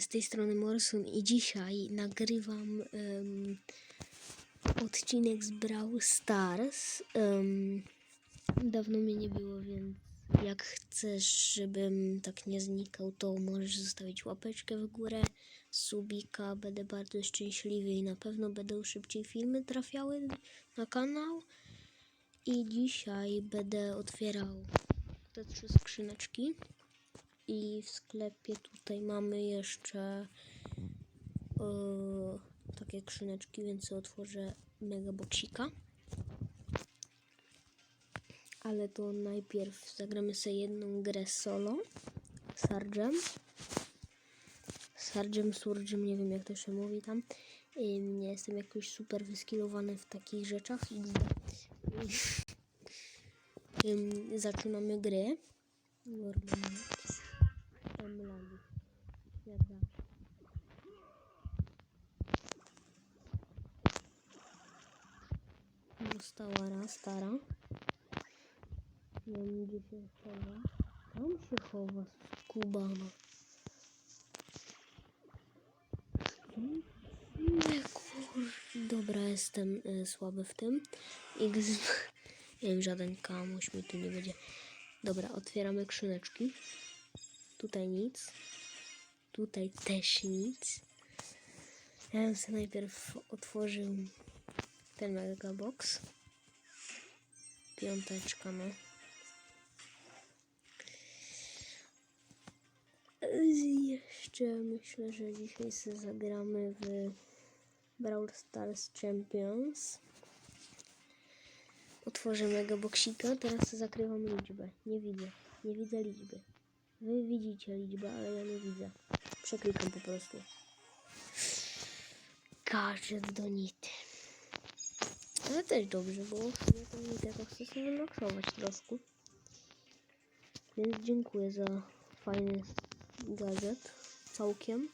Z tej strony Morsun i dzisiaj nagrywam em, odcinek z Brawl Stars. Em, dawno mnie nie było, więc jak chcesz, żebym tak nie znikał, to możesz zostawić łapeczkę w górę, subika, będę bardzo szczęśliwy i na pewno będą szybciej filmy trafiały na kanał. I dzisiaj będę otwierał te trzy skrzyneczki. I w sklepie tutaj mamy jeszcze e, takie skrzyneczki, więc otworzę mega boksika. Ale to najpierw zagramy sobie jedną grę solo. Sargem. Sargem, Surgem, nie wiem jak to się mówi tam. Nie jestem jakoś super wyskilowany w takich rzeczach. Ym, Zaczynamy grę. Normalnie. Tam lagi. Jak zawsze. Została raz, stara. Nie wiem gdzie się chowa. Tam się chowa skubana. Dobra, jestem y, słaby w tym. X... Nie wiem, żaden kamuś mi tu nie będzie. Dobra, otwieramy skrzyneczki. Tutaj nic. Tutaj też nic. Ja bym sobie najpierw otworzył ten mega box. Piąteczka, no. I Jeszcze myślę, że dzisiaj sobie zagramy w Brawl Stars Champions. Otworzę mega boksika, teraz zakrywam liczbę. Nie widzę, nie widzę liczby. Wy widzicie liczbę, ale ja nie widzę. Przeklikam po prostu. Gadżet do nity. Ale też dobrze, bo ja tą nitę to chcę sobie wymaksować troszkę. Więc dziękuję za fajny gadżet. Całkiem.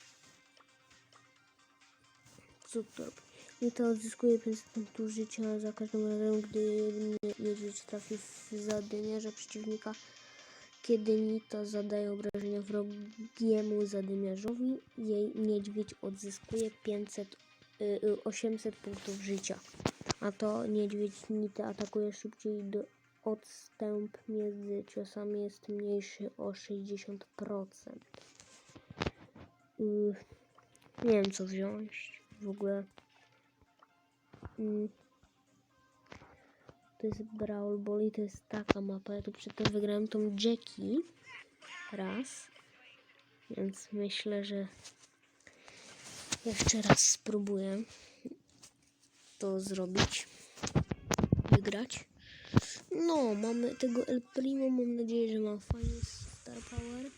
Co to robi? Nita odzyskuje 500 punktów życia za każdym razem, gdy niedźwiedź trafi w zadymiarza przeciwnika. Kiedy Nita zadaje obrażenia wrogiemu zadymiarzowi, jej niedźwiedź odzyskuje 500, y, y, 800 punktów życia. A to niedźwiedź Nita atakuje szybciej, gdy odstęp między ciosami jest mniejszy o 60%. Y, nie wiem co wziąć w ogóle. Mm. To jest Brawl Ball i to jest taka mapa. Ja tu przedtem wygrałem tą Jackie raz. Więc myślę, że jeszcze raz spróbuję to zrobić. Wygrać. No, mamy tego El Primo. Mam nadzieję, że ma fajny Star Power.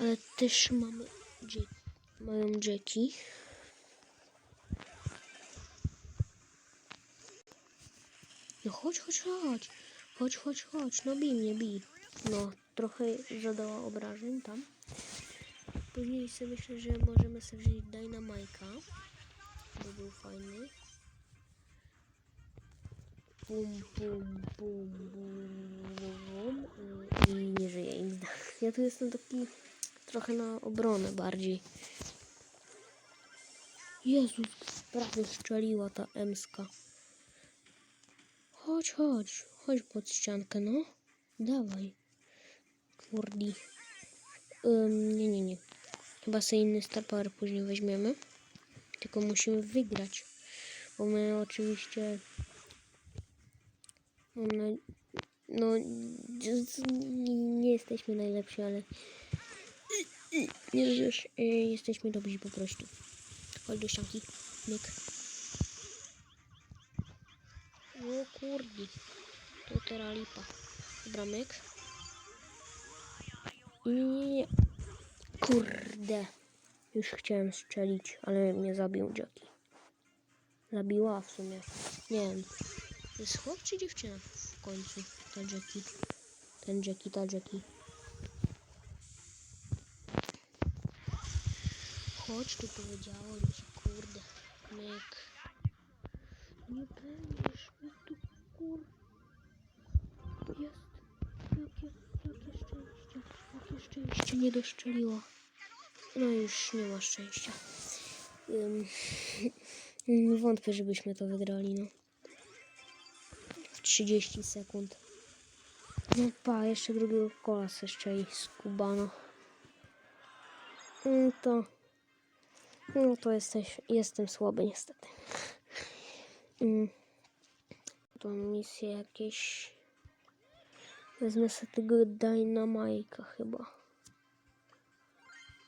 Ale też mamy Jack, mają Jackie. No chodź, chodź, chodź. Chodź, chodź, chodź. No bij mnie, bij. No, trochę zadała obrażeń tam. Później sobie myślę, że możemy sobie wziąć Dynamajka. Bo był fajny. Bum, bum, bum, bum, bum. I nie żyje. Ja tu jestem taki trochę na obronę bardziej. Jezus, prawie strzeliła ta emska. Chodź, chodź, chodź pod ściankę, no. Dawaj. Kurdi. Ym, nie, nie, nie. Chyba sobie inny Star Power później weźmiemy. Tylko musimy wygrać. Bo my oczywiście... No, nie, jesteśmy najlepsi, ale... Nie żyjesz, y, jesteśmy dobrzy po prostu. Chodź do ścianki. Myk. O kurde. To teraz lipa. Dobra, myk. Nie. Kurde. Już chciałem strzelić, ale mnie zabił Jackie. Zabiła w sumie. Nie wiem. Jest chłop czy dziewczyna w końcu? Ta Jackie. Ten Jackie, ta Jackie. chodź tu powiedziałem ci, kurde, myk. Nie będziesz mi tu, kurde. Jest. Jakie, jakie szczęście. Jakie szczęście nie doszczeliło. No już nie ma szczęścia. Um, wątpię, żebyśmy to wygrali, no. W 30 sekund. No pa, jeszcze drugiego kola jeszcze i z Kubana. No to... No to jesteś, jestem słaby niestety. Mm. To misje jakieś... Wezmę sobie tego Dynamike'a chyba.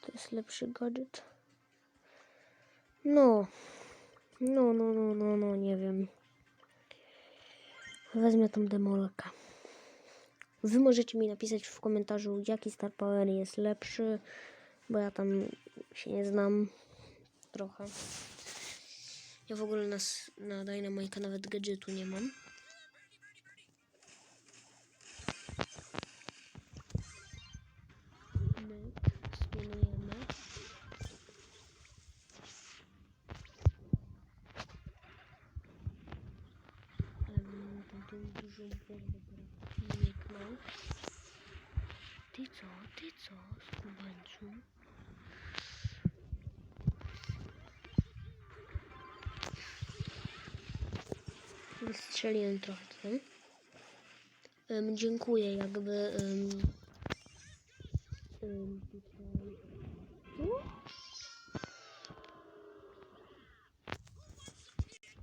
To jest lepszy gadżet. No. No, no, no, no, no, nie wiem. Wezmę tą demolkę. Wy możecie mi napisać w komentarzu, jaki Star Power jest lepszy, bo ja tam się nie znam trochę. Ja w ogóle na, s- na Dynamike'a nawet gadżetu nie mam. Ty co? Ty co, skubańcu? Wystrzeliłem trochę tutaj. Em, dziękuję jakby tutaj. O!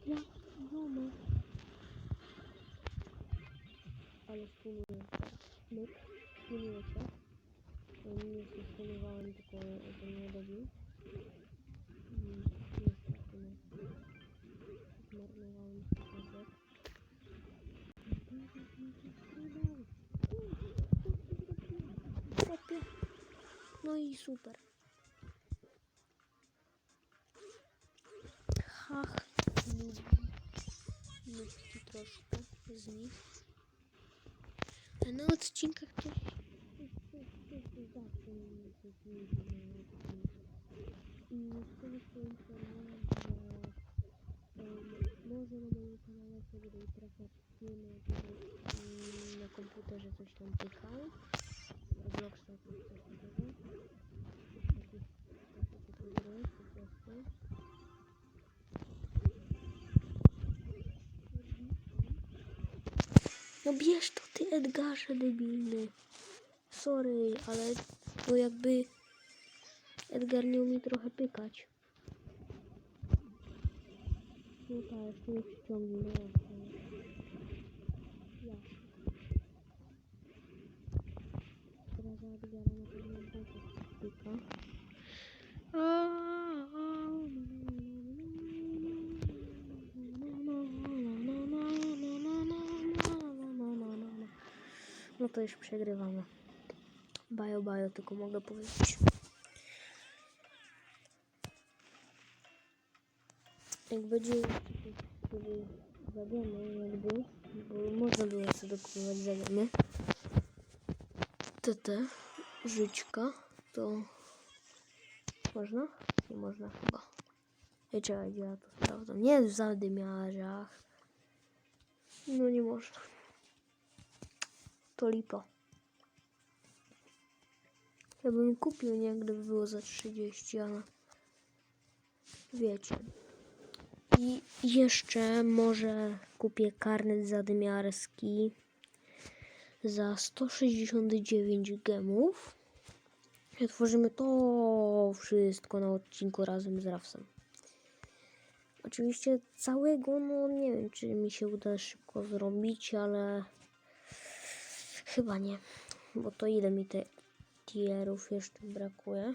Ja, domy. Ale stunuję się. Nie tylko to nie. Zmarnowałem środek. Chłopie. No i super. Hach. Myśli troszkę z nich. A na odcinkach też em, może na komputerze coś tam pykał. Robloxa coś coś takiego. No bierz to ty Edgarze debilny. Sorry, ale to jakby Edgar nie umie trochę pykać. Jeszcze nie przyciągnij, no jasne. Teraz Edgara na pewno pyka. No to już przegrywamy. Bajo, bajo, tylko mogę powiedzieć. Jak będzie zagamy, jakby, bo można było sobie dokupować zagamy. TT, życzka, to można? Nie można chyba. Ej, czekaj, ja to sprawdzam. Nie w zadymiarzach. No nie można. To lipa. Ja bym kupił, nie, gdyby było za 30, ale wiecie. I jeszcze może kupię karnet zadymiarski za 169 gemów. Otworzymy to wszystko na odcinku razem z Rafsem. Oczywiście całego, no nie wiem, czy mi się uda szybko zrobić, ale chyba nie. Bo to ile mi te tierów jeszcze brakuje?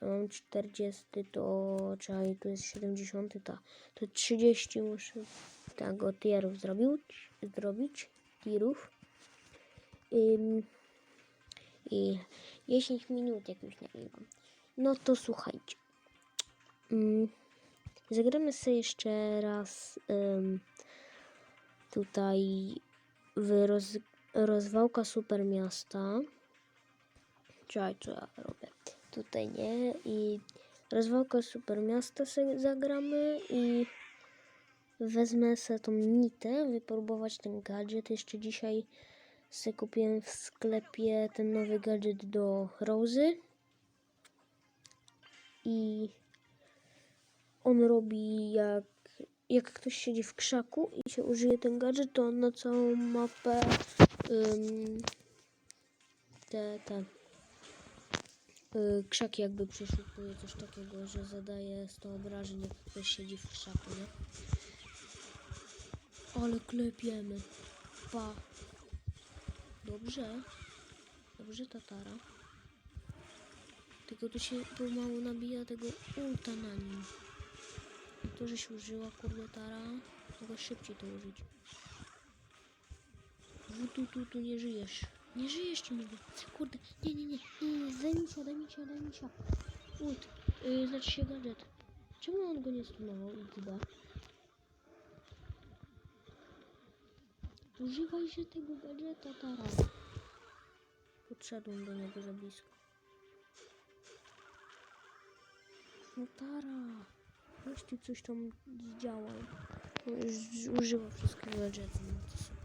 Mam 40, to czekaj, tu jest 70, ta, to 30 muszę tego tierów zrobić, zrobić, tirów. Ym, I 10 minut jak już nagrywam. No to słuchajcie. Ym, zagramy sobie jeszcze raz ym, tutaj w roz, rozwałka super miasta. Czekaj, co ja robię? Tutaj nie. I rozwałka super miasta sobie zagramy i wezmę sobie tą nitę, wypróbować ten gadżet. Jeszcze dzisiaj Se kupiłem w sklepie ten nowy gadżet do Rozy. I on robi jak, jak ktoś siedzi w krzaku i się użyje ten gadżet, to on na całą mapę ym, te, te y, krzaki jakby przeszukuje coś takiego, że zadaje 100 obrażeń, jak ktoś siedzi w krzaku, nie? Ale klepiemy. Pa. Dobrze. Dobrze, tatara. Tylko tu się pomału nabija tego ulta na nim. To, że się użyła kurde tara, mogę szybciej to użyć. Tu, tu, tu nie żyjesz. Nie żyjesz ci mówię. Kurde, nie, nie, nie, nie, mi się, daj mi się, daj mi się. Ult, yy, znaczy się gadżet. Czemu on go nie stunował i chyba? Używaj się tego gadżeta, Tara. Podszedłem do niego za blisko. No Tara, weź ty coś tam zdziałaj. On już używa wszystkiego gadżetu, no.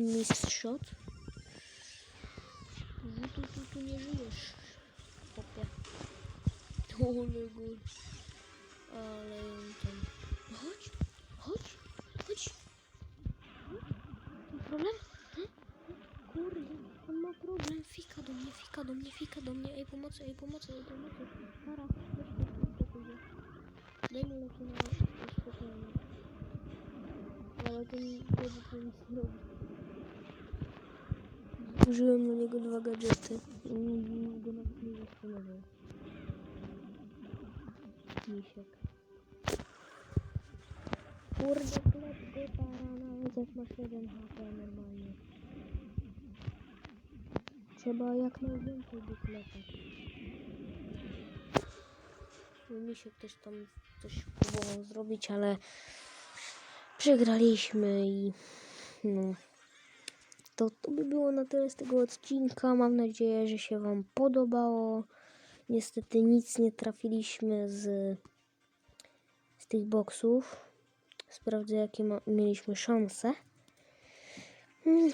Mistrz shot. No tu, tu, tu nie żyjesz. Popie. Ale gór. Ale ją tam. No Chodź, chodź, chodź. Problem? Hm? Kurde, on ma problem. Fika do mnie, fika do mnie, fika do mnie. Ej, pomocy, ej, pomocy, ej, pomocy. Para, Daj mu leki na uspokojenie. Ale to nie będzie nic nie robi. Użyłem na niego dwa gadżety. go nawet nie zastanawiał. Misiek. Kurde, klep go para, nawet jak masz 1 HP normalnie. Trzeba jak najwięcej go klepać. Misiek też tam coś próbował zrobić, ale przegraliśmy i no. To, to by było na tyle z tego odcinka. Mam nadzieję, że się Wam podobało. Niestety nic nie trafiliśmy z, z tych boksów. Sprawdzę, jakie ma, mieliśmy szanse. Mm,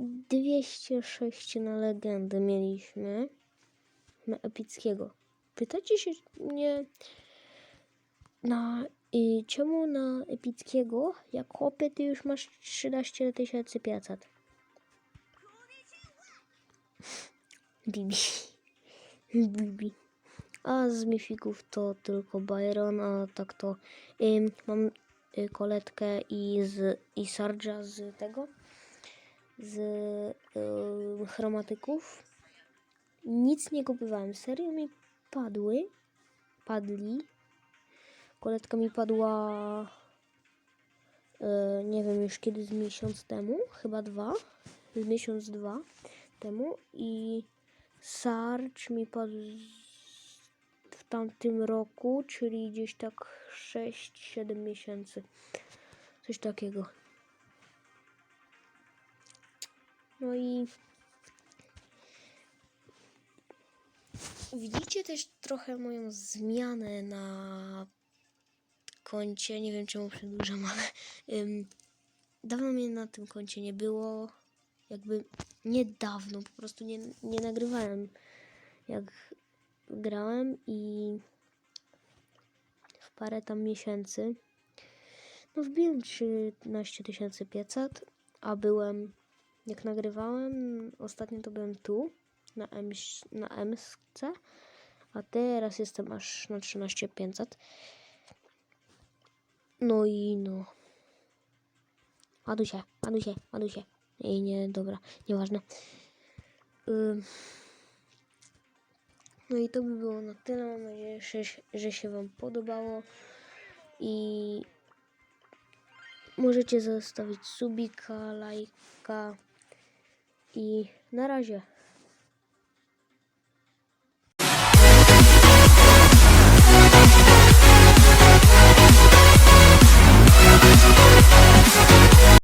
206 na legendę mieliśmy. Na epickiego. Pytacie się mnie na y, czemu na epickiego, jak chłopie, ty już masz 13 500. Bibi. Bibi. A z mifików to tylko Byron, a tak to ym, mam y, koletkę i i Sarja z tego z y, chromatyków. Nic nie kupowałem. Serio mi padły. Padli. Koletka mi padła y, nie wiem już kiedy z miesiąc temu, chyba dwa. Z miesiąc dwa temu i Sarge mi padł w tamtym roku, czyli gdzieś tak 6-7 miesięcy. Coś takiego. No i widzicie też trochę moją zmianę na koncie. Nie wiem czemu przedłużam, ale ym, dawno mnie na tym koncie nie było. Jakby niedawno, po prostu nie, nie nagrywałem jak grałem i w parę tam miesięcy no wbiłem 13 500, a byłem jak nagrywałem, ostatnio to byłem tu, na, M, na MSC, a teraz jestem aż na 13 500. No i no. Ładuj się, ładuj się, ładuj się. I nie, dobra, nieważne. Ym. No i to by było na tyle. Mam nadzieję, że, że się Wam podobało. I możecie zostawić subika, lajka. I na razie.